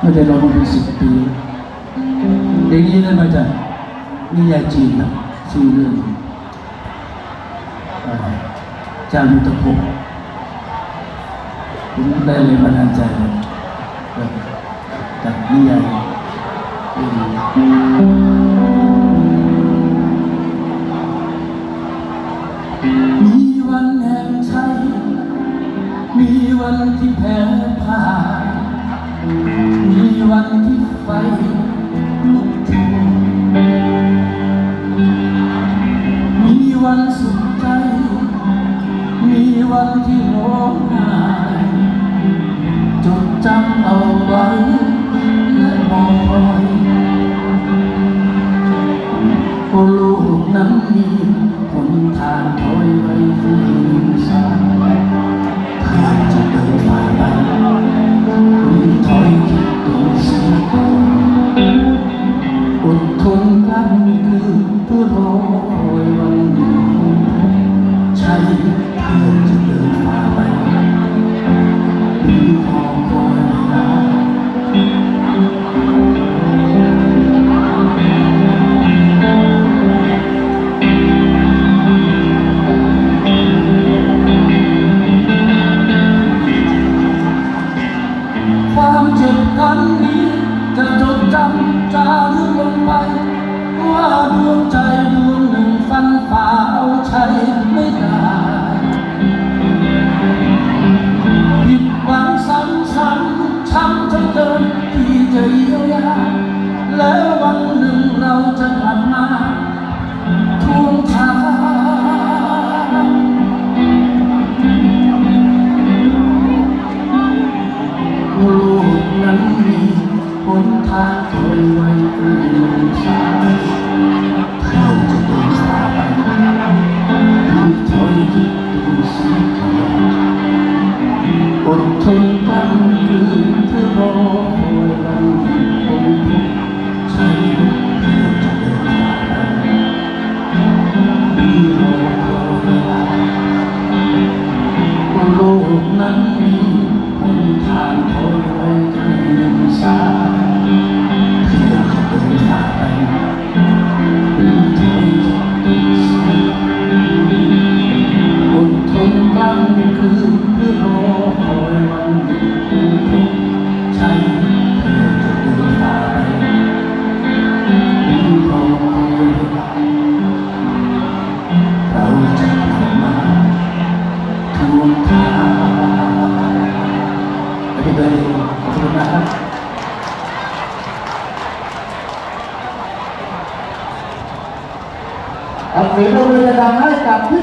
ไม่ได้ร้องมาเป็นสิบปีเพลงนี้ได้มาจากนิยายจีนนะชื่อเรื่องจารุตภพผมได้เลยบันดาลใจจากจากนิยายมีวันแห่งชัยมีวันที่แพ้ วันที่ไฟลุกโชนมีวันสุขใจ มีวันที่ร้องไห้จดจำเอาไว้และมองคอยโอ้ลูกนั้นมีหนทางถอยไว้ที่ส อดทนกันคือเพื่ ฟันฝ่าเอาชั คนตั้งคืนเธอรอคอยวันที่ผมทุกข์ใจเพื่อจะเดินฝ่าไปหรือรอคอยเวลาว่าโลกนั้นมีหนทางถอยไว้ใกล้หนึ่งสาย ไม่เป็นไรขอบคุณนะครับเอาเสียงปรบมือดังให้กับพี่